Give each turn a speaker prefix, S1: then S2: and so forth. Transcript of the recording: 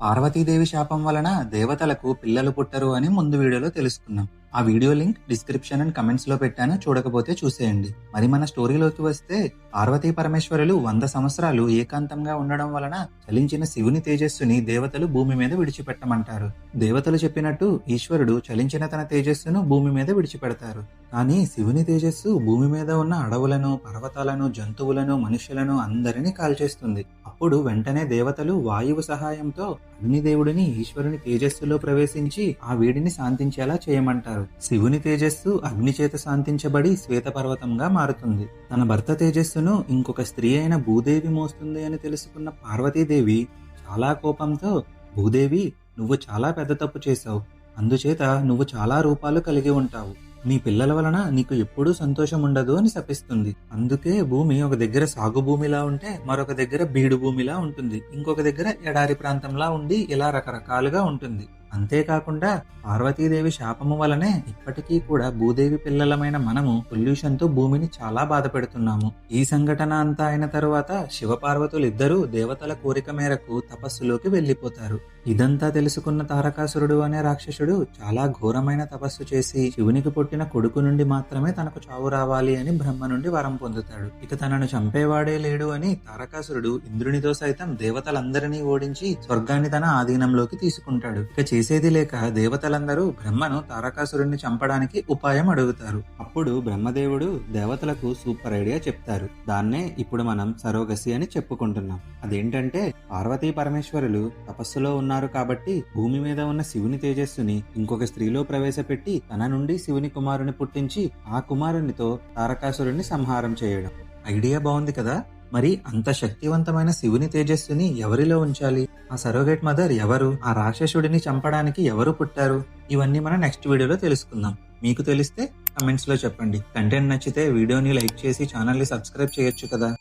S1: పార్వతీదేవి శాపం వలన దేవతలకు పిల్లలు పుట్టరు అని ముందు వీడియోలో తెలుసుకున్నాం ఆ వీడియో లింక్ డిస్క్రిప్షన్ అండ్ కమెంట్స్లో పెట్టాను. చూడకపోతే చూసేయండి. మరి మన స్టోరీలోకి వస్తే పార్వతీ పరమేశ్వరులు వంద సంవత్సరాలు ఏకాంతంగా ఉండడం వలన చలించిన శివుని తేజస్సుని దేవతలు భూమి మీద విడిచిపెట్టమంటారు. దేవతలు చెప్పినట్టు ఈశ్వరుడు చలించిన తన తేజస్సును భూమి మీద విడిచిపెడతారు. కానీ శివుని తేజస్సు భూమి మీద ఉన్న అడవులను పర్వతాలను జంతువులను మనుషులను అందరినీ కాల్చేస్తుంది. అప్పుడు వెంటనే దేవతలు వాయువు సహాయంతో అగ్ని దేవుడిని ఈశ్వరుని తేజస్సులో ప్రవేశించి ఆ వేడిని శాంతించేలా చేయమంటారు. శివుని తేజస్సు అగ్ని చేత శాంతించబడి శ్వేతపర్వతంగా మారుతుంది. తన భర్త తేజస్సును ఇంకొక స్త్రీ అయిన భూదేవి మోస్తుంది అని తెలుసుకున్న పార్వతీదేవి చాలా కోపంతో భూదేవి నువ్వు చాలా పెద్ద తప్పు చేశావు. అందుచేత నువ్వు చాలా రూపాలు కలిగి ఉంటావు. నీ పిల్లల వలన నీకు ఎప్పుడూ సంతోషం ఉండదు అని శపిస్తుంది. అందుకే భూమి ఒక దగ్గర సాగు భూమిలా ఉంటే మరొక దగ్గర బీడు భూమిలా ఉంటుంది. ఇంకొక దగ్గర ఎడారి ప్రాంతంలా ఉండి ఇలా రకరకాలుగా ఉంటుంది. అంతేకాకుండా పార్వతీదేవి శాపము వలనే ఇప్పటికీ కూడా భూదేవి పిల్లలమైన మనము పొల్యూషన్తో భూమిని చాలా బాధ పెడుతున్నాము. ఈ సంఘటన అంతా అయిన తరువాత శివపార్వతులు ఇద్దరూ దేవతల కోరిక మేరకు తపస్సులోకి వెళ్ళిపోతారు. ఇదంతా తెలుసుకున్న తారకాసురుడు అనే రాక్షసుడు చాలా ఘోరమైన తపస్సు చేసి శివునికి పుట్టిన కొడుకు నుండి మాత్రమే తనకు చావు రావాలి అని బ్రహ్మ నుండి వరం పొందుతాడు. ఇక తనను చంపేవాడే లేడు అని తారకాసురుడు ఇంద్రునితో సైతం దేవతలందరినీ ఓడించి స్వర్గాన్ని తన ఆధీనంలోకి తీసుకుంటాడు. ఇక చేసేది లేక దేవతలందరూ బ్రహ్మను తారకాసురుడిని చంపడానికి ఉపాయం అడుగుతారు. అప్పుడు బ్రహ్మదేవుడు దేవతలకు సూపర్ ఐడియా చెప్తారు. దాన్నే ఇప్పుడు మనం సరోగసి అని చెప్పుకుంటున్నాం. అదేంటంటే పార్వతీ పరమేశ్వరులు తపస్సులో ఉన్న ఉన్నారు కాబట్టి భూమి మీద ఉన్న శివుని తేజస్సుని ఇంకొక స్త్రీలో ప్రవేశపెట్టి తన నుండి శివుని కుమారుని పుట్టించి ఆ కుమారునితో తారకాసురుడిని సంహారం చేయడం. ఐడియా బాగుంది కదా? మరి అంత శక్తివంతమైన శివుని తేజస్సుని ఎవరిలో ఉంచాలి? ఆ సరోగేట్ మదర్ ఎవరు? ఆ రాక్షసుడిని చంపడానికి ఎవరు పుట్టారు? ఇవన్నీ మనం నెక్స్ట్ వీడియోలో తెలుసుకుందాం. మీకు తెలిస్తే కమెంట్స్లో చెప్పండి. కంటెంట్ నచ్చితే వీడియోని లైక్ చేసి ఛానల్ని సబ్స్క్రైబ్ చేయొచ్చు కదా?